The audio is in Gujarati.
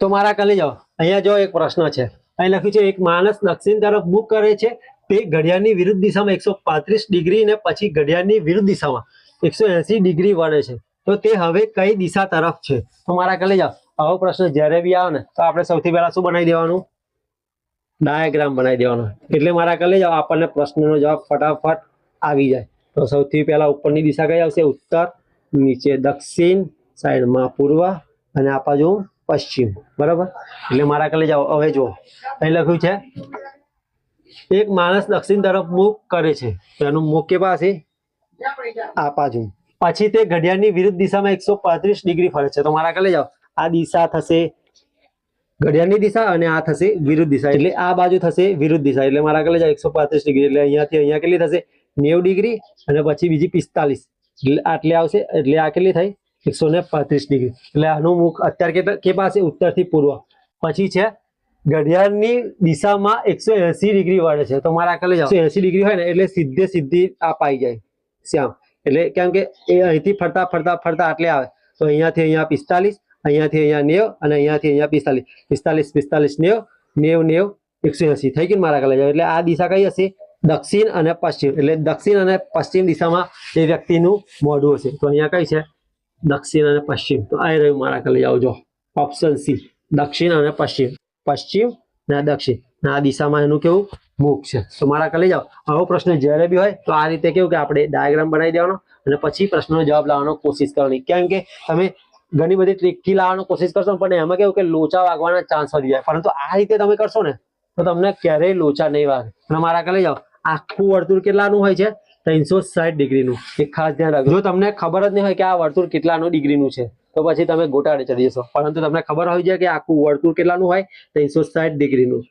તો મારા કલી જાઓ. અહીંયા જો એક પ્રશ્ન છે. અહીં લખ્યું છે, એક માણસ દક્ષિણ તરફ મુખ કરે છે તે ઘડિયાળની વિરુદ્ધ દિશામાં એકસો પાંત્રીસ ડિગ્રી ને પછી ઘડિયાળની વિરુદ્ધ દિશામાં એકસો એસી ડિગ્રી વળે છે. તો તે હવે કઈ દિશા તરફ છે? તો મારા કલી જાઓ. આવો પ્રશ્ન જ્યારે બી આવે ને, તો આપણે સૌથી પહેલા શું બનાવી દેવાનું? ડાયાગ્રામ બનાવી દેવાનો. એટલે મારા કલી જાઓ, આપણને પ્રશ્નનો જવાબ ફટાફટ આવી જાય. તો સૌથી પહેલા ઉપરની દિશા કઈ આવશે? ઉત્તર, નીચે દક્ષિણ, સાઈડમાં પૂર્વ અને આ બાજુ પશ્ચિમ, બરાબર? એટલે મારા કલે જાઓ, હવે જુઓ. અહીં લખ્યું છે, એક માણસ દક્ષિણ તરફ મુખ કરે છે, એનું મુખ કે પાસે? આ બાજુ. પછી તે ઘડિયાળની વિરુદ્ધ દિશામાં એકસો પાંત્રીસ ડિગ્રી ફરે છે. તો મારા કલે જાઓ. આ દિશા થશે ઘડિયાળની દિશા અને આ થશે વિરુદ્ધ દિશા. એટલે આ બાજુ થશે વિરુદ્ધ દિશા. એટલે મારા કલે જાઓ, એકસો પાંત્રીસ ડિગ્રી. એટલે અહીંયાથી અહીંયા કેટલી થશે? નેવું ડિગ્રી અને પછી બીજી પિસ્તાલીસ. એટલે આટલે આવશે. એટલે આ કેટલી થઈ? એકસો ને પાંત્રીસ ડિગ્રી. એટલે આનું મુખ અત્યારે કે પાસે ઉત્તરથી પૂર્વ. પછી છે, ઘડિયાળની દિશામાં એકસો એસી ડિગ્રી વળે છે. તો મારા કલે એકસો એસી ડિગ્રી હોય ને એટલે સીધે સીધી આ પાઈ જાય. શ્યામ. એટલે કેમ કે એ અહીંથી ફરતા ફરતા ફરતા આટલે આવે. તો અહીંયાથી અહીંયા પિસ્તાલીસ, અહીંયાથી અહીંયા નેવ અને અહીંયાથી અહીંયા પિસ્તાલીસ. પિસ્તાલીસ પિસ્તાલીસ, નેવ નેવ નેવ, એકસો એસી. થઈ ગયું મારા કલે જાઓ. એટલે આ દિશા કઈ હશે? દક્ષિણ અને પશ્ચિમ. એટલે દક્ષિણ અને પશ્ચિમ દિશામાં એ વ્યક્તિનું મોઢું હશે. તો અહીંયા કઈ છે? દક્ષિણ અને પશ્ચિમ. તો આ રહ્યું મારા કલે જાઓ ઓપ્શન સી દક્ષિણ અને પશ્ચિમ. પશ્ચિમ અને દક્ષિણ. અને આ દિશામાં એનું કેવું? મુખ છે. તો મારા કલે જાઓ આવો પ્રશ્ન જ્યારે બી હોય, તો આ રીતે કેવું કે આપણે ડાયાગ્રામ બનાવી દેવાનો અને પછી પ્રશ્નનો જવાબ લાવવાનો કોશિશ કરવાની. કેમ કે તમે ઘણી બધી ટ્રીકથી લાવવાનો કોશિશ કરશો પણ એમાં કેવું કે લોચા વાગવાના ચાન્સ વધી જાય. પરંતુ આ રીતે તમે કરશો ને, તો તમને ક્યારેય લોચા નહીં વાગે. અને મારા કલે જાઓ આખું વર્તુળ કેટલાનું હોય છે? ત્રણસો સાઠ ડિગ્રીનું. એ ખાસ ધ્યાન રાખજો. તમને ખબર જ નહીં હોય કે આ વર્તુળ કેટલાનું ડિગ્રીનું છે, તો પછી તમે ગોટાળે ચડી જશો. પરંતુ તમને ખબર હોય છે કે આખું વર્તુળ કેટલાનું હોય? ત્રણસો સાઠ ડિગ્રીનું.